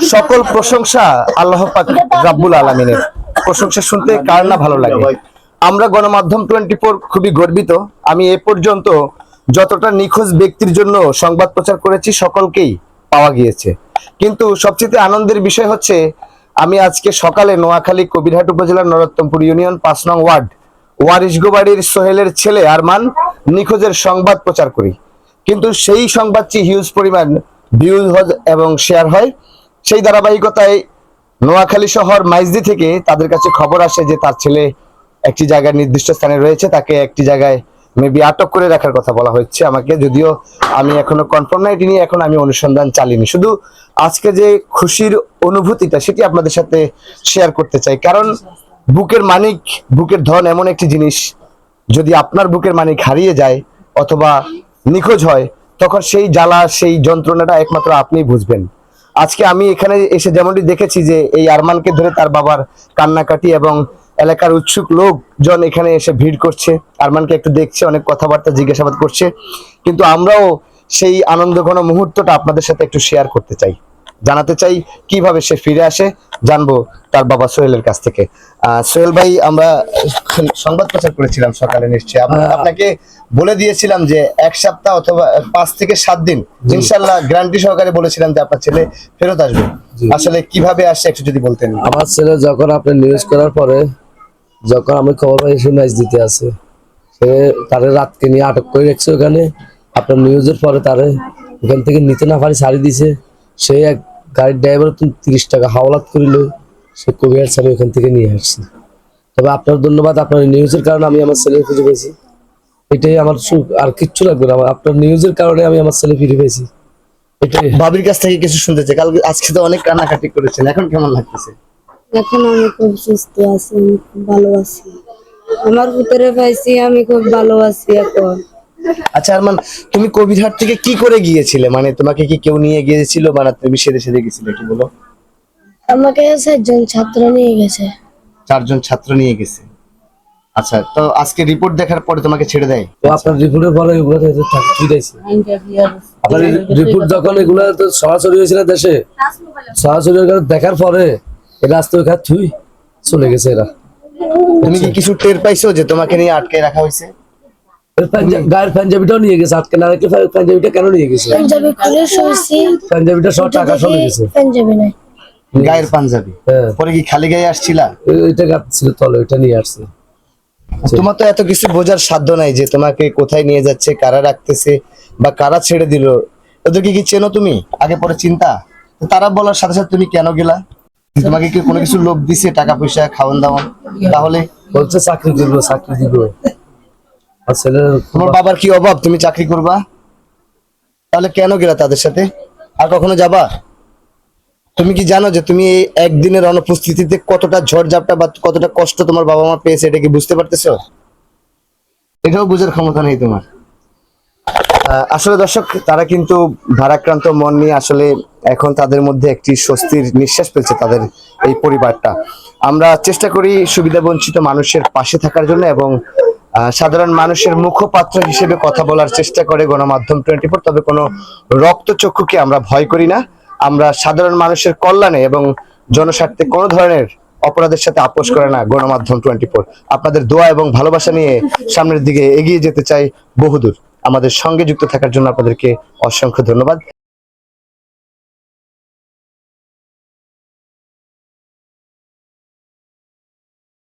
সকল প্রশংসা আল্লাহ পাক রাব্বুল আলমিনের। প্রশংসা শুনতে কার না ভালো লাগে? আমরা গণমাধ্যম টোয়েন্টি ফোর খুবই গর্বিত। আমি এ পর্যন্ত যতটা নিখোঁজ ব্যক্তির জন্য সংবাদ প্রচার করেছি সকলকেই পাওয়া গিয়েছে। কিন্তু সবচেয়ে আনন্দের বিষয় হচ্ছে আমি আজকে সকালে নোয়াখালী কবিরহাট উপজেলার নরোত্তমপুর ইউনিয়ন পাঁচ নং ওয়ার্ড ওয়ারিশগোবাড়ির সোহেলের ছেলে আরমান নিখোঁজের সংবাদ প্রচার করি। কিন্তু সেই সংবাদটি হিউজ পরিমাণ ভিউজ এবং শেয়ার হয়। সেই ধারাবাহিকতায় নোয়াখালী শহর মাইজদি থেকে তাদের কাছে খবর আসে যে তার ছেলে একটি জায়গায় নির্দিষ্ট স্থানে রয়েছে, তাকে একটি জায়গায় মেবি আটক করে রাখার কথা বলা হচ্ছে আমাকে। যদিও আমি এখনও কনফার্ম না এটি নিয়ে এখন আমি অনুসন্ধান চালিনি। শুধু আজকে যে খুশির অনুভূতিটা সেটি আপনাদের সাথে শেয়ার করতে চাই। কারণ বুকের মানিক, বুকের ধন এমন একটি জিনিস, যদি আপনার বুকের মানিক হারিয়ে যায় অথবা নিখোঁজ হয়, তখন সেই জ্বালা, সেই যন্ত্রণাটা একমাত্র আপনিই বুঝবেন। আজকে আমি এখানে এসে যেমনটি দেখেছি যে এই আরমানকে ধরে তার বাবার কান্নাকাটি এবং এলাকার উৎসুক লোকজন এখানে এসে ভিড় করছে। আরমানকে একটু দেখছে, অনেক কথাবার্তা জিজ্ঞাসাবাদ করছে। কিন্তু আমরাও সেই আনন্দ আনন্দঘন মুহূর্তটা আপনাদের সাথে একটু শেয়ার করতে চাই। জানাতে চাই কীভাবে সে ফিরে আসে জানব তার বাবা সোহেলের কাছ থেকে। সোহেল ভাই আমরা সংবাদ প্রচার করেছিলাম সকালে নিশ্চয়ই। আমরা আপনাকে বলে দিয়েছিলাম যে এক সপ্তাহ অথবা পাঁচ থেকে সাত দিন ইনশাল্লাহ গ্যারান্টি সহকারে বলেছিলাম যে আপনার ছেলে ফেরত আসবে। আসলে কীভাবে আসছে একটু যদি বলতেন। আমার ছেলে যখন আপনি নিউজ করার পরে যখন আমি খবর পাই সে ম্যাচ দিতে আছে সে তারে রাতকে নিয়ে আটক করে রেখেছে ওখানে। আপনার নিউজের পরে তারে ওখান থেকে নিতে না পারি ছাড়ি দিছে। সে এক গাড়ির ড্রাইভার তিরিশ টাকা হাওলাত করিল সে কবিরাজ আমি ওখান থেকে নিয়ে আসছি। তবে আপনার ধন্যবাদ আপনার নিউজের কারণে আমি আমার ছেলে খুঁজে পেয়েছি। এটাই আমার সুখ আর কিচ্ছু লাগবে না। আমার আপনার নিউজের কারণে আমি আমার ছেলে ফিরে পেয়েছি। এটাই। ভাবির কাছ থেকে কিছু শুনতে চাই। কালকে আজকে তো অনেক কান্নাকাটি করেছেন। এখন কেমন লাগতেছে? এখন আমি খুব সুস্থ আছি আমি খুব ভালো আছি। আমার ভিতরে পাইছি আমি খুব ভালো আছি এখন। আচ্ছা আরমান তুমি কবিরহাট থেকে কি করে গিয়েছিলে? মানে তোমাকে কি কেউ নিয়ে গিয়েছিল মানে তুমি গেছিলে কি বলো? আমাকে চারজন ছাত্র নিয়ে গেছে। চারজন ছাত্র নিয়ে গেছে। আচ্ছা তো আজকে রিপোর্ট দেখার পরে তোমাকে ছেড়ে দেয়? তো আপনার রিপোর্টের পরে এগুলো ফিরেছি আপনার রিপোর্ট যখন এগুলো তো সরাসরি হয়েছিল দেশে সরাসরি দেখার পরে এরা আসতে ওখানে থুই চলে গেছে এরা। তুমি কি কিছু টের পাইছো যে তোমাকে নিয়ে আটকে রাখা হয়েছে? গায়ের পাঞ্জাবিটাও নিয়ে গেছে আজকে না রেখে পাঞ্জাবিটা কেন নিয়ে গেছে? পাঞ্জাবি খুলে শুয়েছি পাঞ্জাবিটা সব টাকা চলে গেছে। পাঞ্জাবি নাই। গায়ের পাঞ্জাবি। হ্যাঁ। পরে কি খালি গায়ে আসছিলা? ওইটা ছিল তলে ওইটা নিয়ে আসছে। তোমার তো এত কিছু বোঝার সাধ্য নাই যে তোমাকে কোথায় নিয়ে যাচ্ছে কারা রাখতেছে বা কারা ছেড়ে দিল। ওদেরকে কি চেনো তুমি? আগে পরে চিন্তা? তারা বলার সাথে সাথে তুমি কেন গেলা? তোমাকে কি কোনো কিছু লোভ দিছে টাকা পয়সা খাওয়ান দাওয়ান তাহলে? বলছে চাকরি করব চাকরি দিব। তোমার বাবার কি অভাব? তুমি চাকরি করবা? তাহলে কেন গেলা তাদের সাথে? আর কখনো যাবা? তুমি কি জানো যে তুমি এই একদিনের অনুপস্থিতিতে কতটা ঝড়ঝাপটা বা কতটা কষ্ট তোমার বাবা মা পেয়েছে এটা কি বুঝতে পারতেছো? এটাও বোঝার ক্ষমতা নেই তোমার। আসলে দর্শক তারা কিন্তু ভারাক্রান্ত মন নিয়ে আসলে এখন তাদের মধ্যে একটি স্বস্তির নিঃশ্বাস ফেলছে তাদের এই পরিবারটা। আমরা চেষ্টা করি সুবিধা বঞ্চিত মানুষের পাশে থাকার জন্য এবং সাধারণ মানুষের মুখপাত্র হিসেবে কথা বলার চেষ্টা করে গণমাধ্যম টোয়েন্টি ফোর তবে কোনো রক্তচক্ষুকে আমরা ভয় করি না? আমরা সাধারণ মানুষের কল্যাণে এবং জনস্বার্থে কোনো ধরনের অপরাধের সাথে আপোষ করে না গণমাধ্যম টোয়েন্টি ফোর আপনাদের দোয়া এবং ভালোবাসা নিয়ে সামনের দিকে এগিয়ে যেতে চাই বহুদূর। আমাদের সঙ্গে যুক্ত থাকার জন্য আপনাদেরকে অসংখ্য ধন্যবাদ।